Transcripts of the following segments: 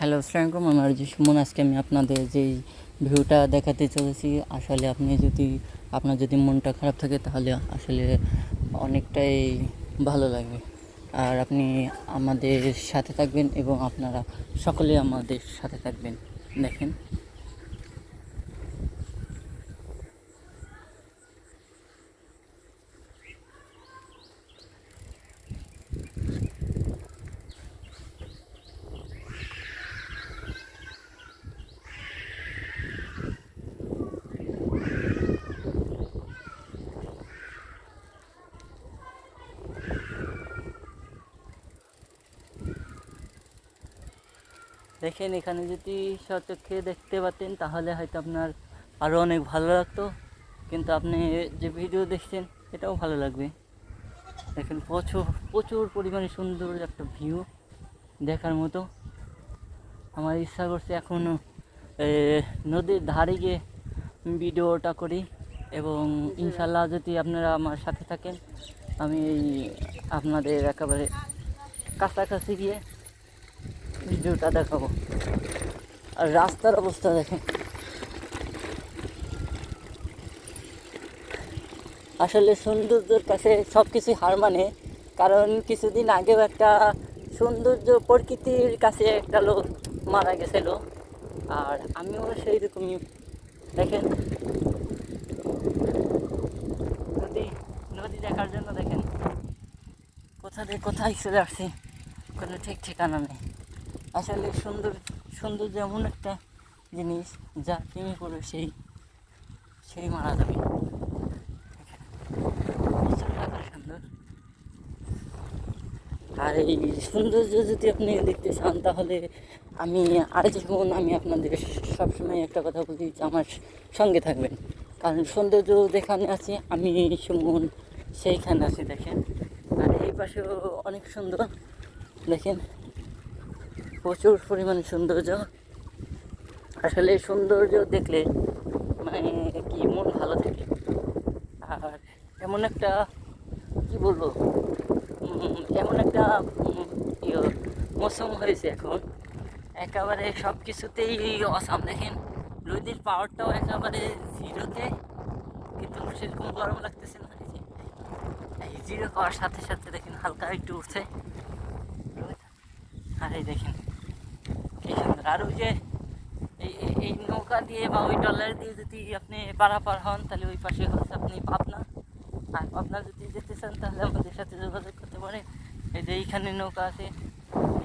Hello আসসালামাইকুম আমার যে সুমন, আজকে আমি আপনাদের যেই ভিউটা দেখাতে চলেছি, আসলে আপনি যদি, আপনার যদি মনটা খারাপ থাকে, তাহলে আসলে অনেকটাই ভালো লাগবে। আর আপনি আমাদের সাথে থাকবেন এবং আপনারা সকলে আমাদের সাথে থাকবেন। দেখেন। দেখেন, এখানে যদি সচক্ষে দেখতে পাতেন, তাহলে হয়তো আপনার আরও অনেক ভালো লাগতো। কিন্তু আপনি যে ভিডিও দেখছেন, এটাও ভালো লাগবে। দেখেন, প্রচুর প্রচুর পরিমাণে সুন্দর একটা ভিউ দেখার মতো। আমার ইচ্ছা করছে এখনও নদীর ধারে গিয়ে ভিডিওটা করি এবং ইনশাল্লাহ যদি আপনারা আমার সাথে থাকেন, আমি আপনাদের একেবারে কাছাকাছি গিয়ে ভিডিওটা দেখাবো। আর রাস্তার অবস্থা দেখেন আসলে সৌন্দর্যের কাছে সব কিছুই হার মানে কারণ কিছুদিন আগেও একটা সৌন্দর্য প্রকৃতির কাছে একটা লোক মারা গেছিল, আর আমিও সেই রকমই দেখেন। নদী নদী দেখার জন্য দেখেন। কোথা থেকে কোথায় চলে আসছি, কোনো ঠিক ঠিকানা নেই। আসলে সুন্দর, সৌন্দর্য এমন একটা জিনিস যা প্রেমে পড়বে সেই সেই মারা যাবে। সুন্দর আর এই সৌন্দর্য যদি আপনি দেখতে চান, তাহলে আমি আর যেমন আমি আপনাদের সবসময় একটা কথা বলি যে আমার সঙ্গে থাকবেন। কারণ সৌন্দর্য যেখানে আছে, আমি সুমন সেইখানে আছি, দেখেন। আর এই পাশেও অনেক সুন্দর, দেখেন। প্রচুর পরিমাণে সৌন্দর্য। আসলে সৌন্দর্য দেখলে মানে কি মন ভালো থাকে। আর এমন একটা, কি বলব এমন একটা ইয়ে মৌসুম হয়েছে এখন। একেবারে সব কিছুতেই অসাম, দেখেন। নদীর পাওয়ারটাও একেবারে জিরোতে কিন্তু সেরকম গরম লাগতেছে না। এই জিরো হওয়ার সাথে সাথে দেখেন হালকা একটু উঠছে। আর এই দেখেন সুন্দর আর ওই যে এই নৌকা দিয়ে বা ওই ট্রলার দিয়ে যদি আপনি পারাপার হন, তাহলে ওই পাশে হচ্ছে আপনি পাবনা। আর পাবনা যদি যেতে চান, তাহলে আমাদের সাথে যোগাযোগ করতে পারেন। এই যে এইখানে নৌকা আছে,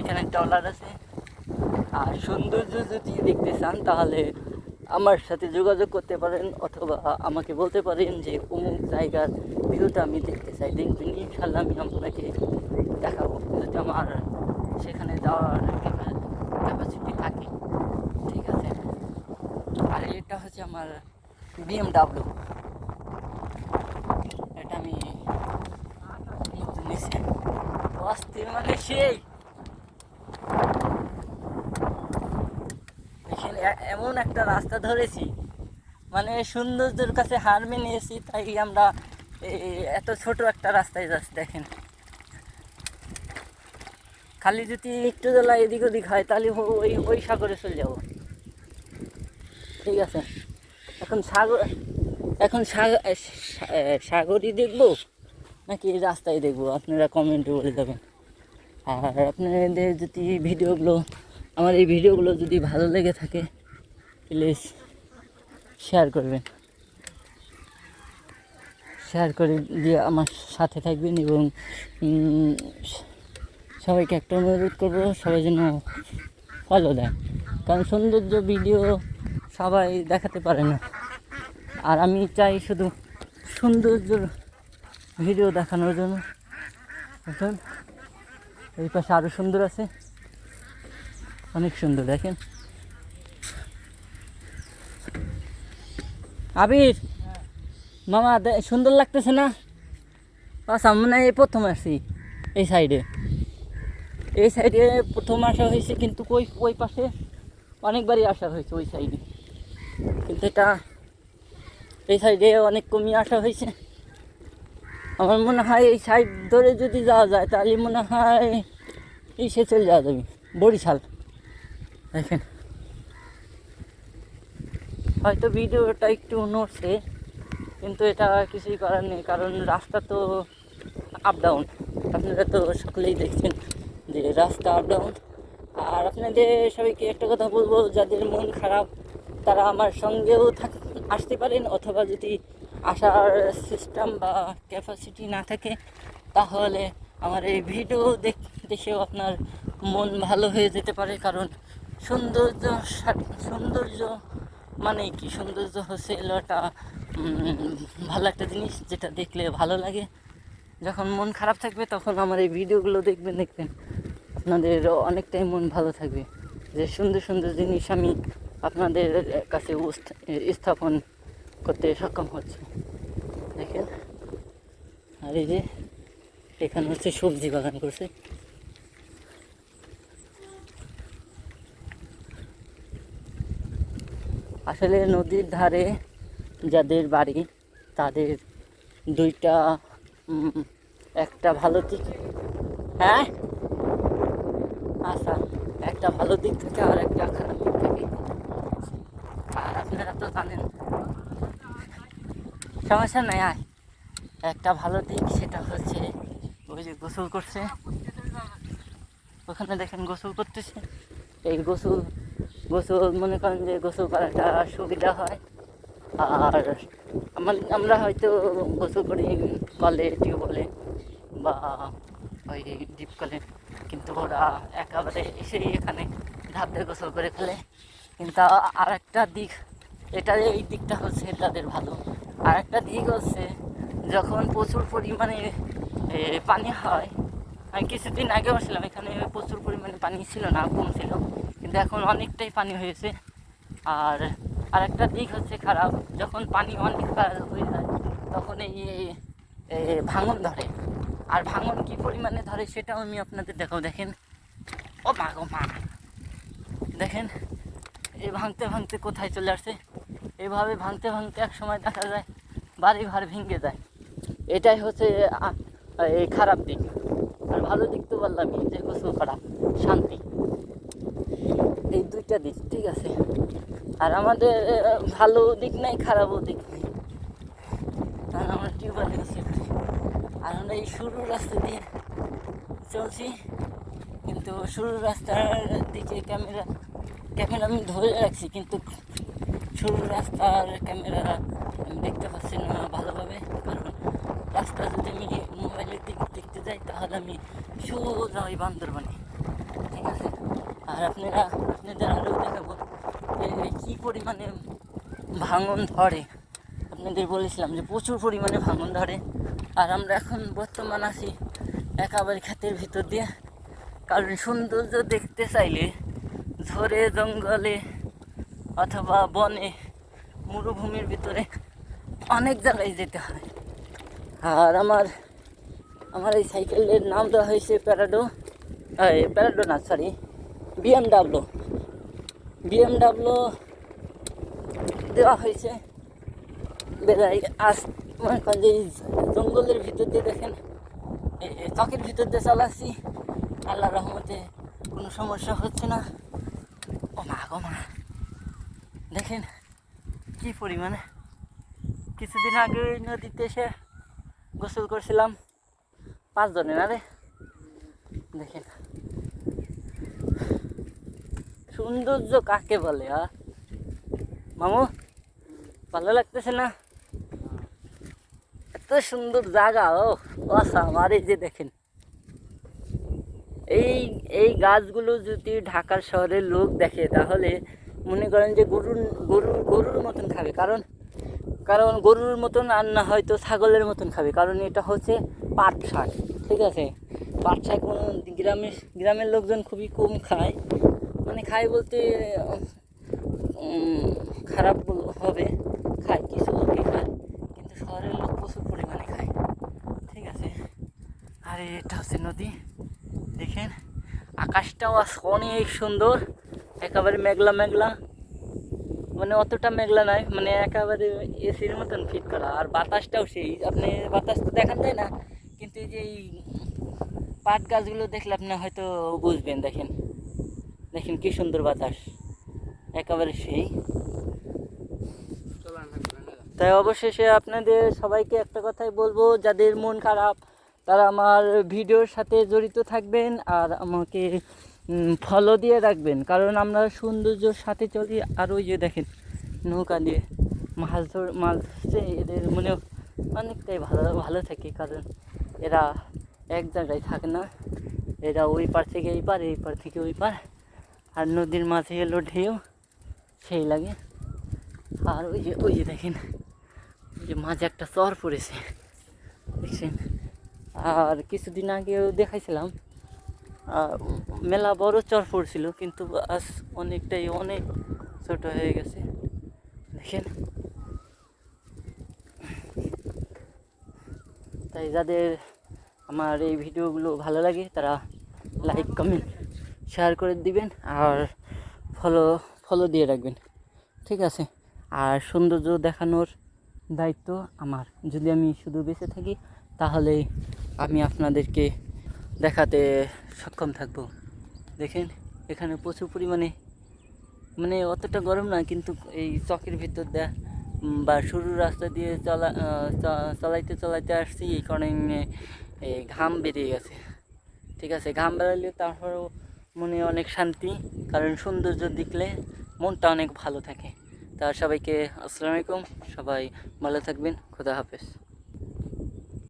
এখানে ট্রলার আছে। আর সৌন্দর্য যদি দেখতে চান, তাহলে আমার সাথে যোগাযোগ করতে পারেন, অথবা আমাকে বলতে পারেন যে অমুক জায়গার ভিউটা আমি দেখতে চাই। দেখবেন ইনশাল্লাহ আমি আপনাকে দেখাবো। যদি আমার সেখানে যাওয়ার ক্যাপাসিটি থাকে ঠিক আছে আর এটা হচ্ছে আমার বিএমডাব্লিউ এটা আমি নতুন মানে সেই। এমন একটা রাস্তা ধরেছি। মানে সৌন্দর্যের কাছে হার মেনিয়েছি, তাই আমরা এত ছোট একটা রাস্তায় যাচ্ছি, দেখেন। খালি যদি একটু জেলা এদিক ওদিক হয়, তাহলে ওই ওই সাগরে চলে যাব। ঠিক আছে। এখন সাগর, এখন সাগরই দেখব নাকি রাস্তায় দেখব? আপনারা কমেন্টে বলে দেবেন আর আপনাদের যদি ভিডিওগুলো, আমার এই ভিডিওগুলো যদি ভালো লেগে থাকে প্লিজ শেয়ার করবেন। শেয়ার করে দিয়ে আমার সাথে থাকবেন এবং সবাইকে একটা অনুরোধ করব, সবাই যেন ফলো দেয়। কারণ সৌন্দর্য ভিডিও সবাই দেখাতে পারে না। আর আমি চাই শুধু সৌন্দর্যর ভিডিও দেখানোর জন্য। এখন এই পাশে আরও সুন্দর আছে। অনেক সুন্দর, দেখেন। আবির! মামা সুন্দর লাগতেছে না? আচ্ছা মনে এই প্রথম আসছি, এই সাইডে এই সাইডে প্রথম আসা হয়েছে, কিন্তু ওই ওই পাশে অনেকবারই আসা হয়েছে, ওই সাইডে কিন্তু এটা এই সাইডে অনেক কমিয়ে আসা হয়েছে। আমার মনে হয় এই সাইড ধরে যদি যাওয়া যায়, তাহলে মনে হয় এই সে চলে যাওয়া যাবে, বরিশাল। দেখেন। হয়তো ভিডিওটা একটু নড়ছে, কিন্তু এটা কিছুই করার নেই, কারণ রাস্তা তো আপ ডাউন আপনারা তো সকলেই দেখছেন যে রাস্তা আপ ডাউন আর আপনাদের সবাইকে একটা কথা বলব, যাদের মন খারাপ তারা আমার সঙ্গেও থাক আসতে পারেন অথবা যদি আসার সিস্টেম বা ক্যাপাসিটি না থাকে, তাহলে আমার এই ভিডিও দেখ দেখেও আপনার মন ভালো হয়ে যেতে পারে। কারণ সৌন্দর্য সৌন্দর্য মানে কি? সৌন্দর্য হচ্ছে একটা ভালো একটা জিনিস যেটা দেখলে ভালো লাগে। যখন মন খারাপ থাকবে, তখন আমার এই ভিডিওগুলো দেখবেন দেখবেন। আপনাদের অনেকটাই মন ভালো থাকবে। যে সুন্দর সুন্দর জিনিস আমি আপনাদের কাছে স্থাপন করতে সক্ষম হচ্ছে। দেখেন, আর এই যে এখানে হচ্ছে সবজি বাগান করছে। আসলে নদীর ধারে যাদের বাড়ি, তাদের দুইটা একটা ভালো দিক হ্যাঁ? আচ্ছা একটা ভালো দিক থাকে আর একটা খারাপ দিক। আপনারা তো জানেন সমস্যা নাই, আয়। একটা ভালো দিক, সেটা হচ্ছে ওই যে গোসল করছে। ওখানে দেখেন গোসল করতেছে। এই গোসল গোসল, মনে করেন যে গোসল করাটা সুবিধা হয়। আর আমার, আমরা হয়তো গোসল করি কলে, টিউবওয়েলে বা ওই ডিপ কলে। কিন্তু ওরা একেবারে এসেই এখানে ধাপ দিয়ে গোসল করে ফেলে। কিন্তু আর একটা দিক এটা এই দিকটা হচ্ছে তাদের ভালো। আর একটা দিক হচ্ছে, যখন প্রচুর পরিমাণে পানি হয় কিছুদিন আগেও আসলাম এখানে প্রচুর পরিমাণে পানি ছিল না, কম ছিল, কিন্তু এখন অনেকটাই পানি হয়েছে। আর আরেকটা দিক হচ্ছে খারাপ, যখন পানি অনেক হয়ে যায়, তখন এই ভাঙন ধরে। আর ভাঙন কি পরিমাণে ধরে সেটাও আমি আপনাদের দেখাও দেখেন। ও মা গো মা। দেখেন এই ভাঙতে ভাঙতে কোথায় চলে আসছে এভাবে ভাঙতে ভাঙতে এক সময় দেখা যায়, বাড়ি ঘর ভেঙে যায়। এটাই হচ্ছে এই খারাপ দিক। আর ভালো দিক তো বললামই যে গোসল করা, শান্তি। এই দুইটা দিক, ঠিক আছে। আর আমাদের ভালো দিক নাই, খারাপও দিক নেই। আর আমরা টিউবওয়েলে গোসল আর আমরা এই শুরুর রাস্তা দিয়ে চলছি, কিন্তু শুরুর রাস্তার দিকে ক্যামেরা ক্যামেরা আমি ধরে রাখছি, কিন্তু শুরুর রাস্তার ক্যামেরা আমি দেখতে পাচ্ছি না ভালোভাবে, কারণ রাস্তা যদি আমি মোবাইলের দিক দেখতে যাই, তাহলে আমি সোজা ওই বান্দরবানে। ঠিক আছে? আর আপনারা, আপনাদের আরও দেখাবো যে কী পরিমাণে ভাঙন ধরে। আপনাদের বলেছিলাম যে প্রচুর পরিমাণে ভাঙন ধরে। আর আমরা এখন বর্তমান আছি একেবারে ক্ষেতের ভিতর দিয়ে। কারণ সৌন্দর্য দেখতে চাইলে ঝরে জঙ্গলে অথবা বনে মরুভূমির ভিতরে অনেক জায়গায় যেতে হয়। আর আমার আমার এই সাইকেলের নাম দেওয়া হয়েছে প্যারাডো প্যারাডো না সরি বিএমডাব্লু বিএমডাব্লু দেওয়া হয়েছে। বেড়াই আস মনে করেন যে জঙ্গলের ভিতর দিয়ে দেখেন চকের ভিতর দিয়ে চালাচ্ছি। আল্লাহ রহমতে কোনো সমস্যা হচ্ছে না। ও মা গো মা। দেখেন কি পরিমাণে। কিছুদিন আগে নদীতে এসে গোসল করছিলাম পাঁচজনে না রে দেখেন। সৌন্দর্য কাকে বলে হ্যাঁ মামু, ভালো লাগতেছে না? এত সুন্দর জায়গা, ও অসাম আর এই যে দেখেন। এই এই গাছগুলো যদি ঢাকার শহরের লোক দেখে, তাহলে মনে করেন যে গরুর গরুর গরুর মতন খাবে। কারণ কারণ গরুর মতন আর না হয়তো ছাগলের মতন খাবে। কারণ এটা হচ্ছে পাট শাক, ঠিক আছে? পাট শাক কোনো গ্রামের গ্রামের লোকজন খুবই কম খায়। মানে খায় বলতে খারাপ হবে, খায়, কিছু লোকই খায়, কিন্তু শহরের লোক প্রচুর পরিমাণে খায়, ঠিক আছে? আর এটা হচ্ছে নদী, দেখেন? আকাশটাও আজ অনেক সুন্দর। একেবারে মেঘলা মেঘলা। মানে অতটা মেঘলা নয় মানে একেবারে এসির মতন ফিট করা। আর বাতাসটাও সেই। আপনি বাতাস তো দেখান যায় না, কিন্তু এই যে এই পাট গাছগুলো দেখলে আপনি হয়তো বুঝবেন, দেখেন। দেখেন কি সুন্দর বাতাস। একেবারে সেই। তাই অবশেষে আপনাদের সবাইকে একটা কথাই বলব, যাদের মন খারাপ, তারা আমার ভিডিওর সাথে জড়িত থাকবেন, আর আমাকে ফলো দিয়ে রাখবেন। কারণ আমরা সৌন্দর্যর সাথে চলি, আর ওই যে দেখেন, নৌকা দিয়ে মাছ ধর, মাছ ধরছে, এদের মনে অনেকটাই ভালো ভালো থাকে, কারণ এরা এক জায়গায় থাকে না। এরা ওই পার থেকে এই পার এই পার থেকে ওই পার, আর নদীর মাঝে এলো ঢেউ, সেই লাগে। আর ওই যে ওই যে দেখেন, ওই যে মাঝে একটা চর পড়েছে, দেখছেন? আর কিছুদিন আগেও দেখাইছিলাম মেলা বড় চর পড়ছিল, কিন্তু আজ অনেকটাই অনেক ছোট হয়ে গেছে। দেখেন। তাই যাদের আমার এই ভিডিওগুলো ভালো লাগে, তারা লাইক কমেন্ট শেয়ার করে দিবেন আর ফলো ফলো দিয়ে রাখবেন। ঠিক আছে? আর সৌন্দর্য দেখানোর দায়িত্ব আমার। যদি আমি শুধু বেঁচে থাকি, তাহলে আমি আপনাদেরকে দেখাতে সক্ষম থাকব। দেখেন, এখানে প্রচুর পরিমাণে মানে অতটা গরম না, কিন্তু এই চকের ভিতর দেয়া বা সরু রাস্তা দিয়ে চলা চালাইতে চালাইতে আসছি, এই কারণে ঘাম বেরিয়ে গেছে। ঠিক আছে, ঘাম বেরোলে তারপরেও মনে অনেক শান্তি, কারণ সৌন্দর্য দেখলে মনটা অনেক ভালো থাকে। তা সবাইকে আসসালামু আলাইকুম, সবাই ভালো থাকবেন, খোদা হাফেজ।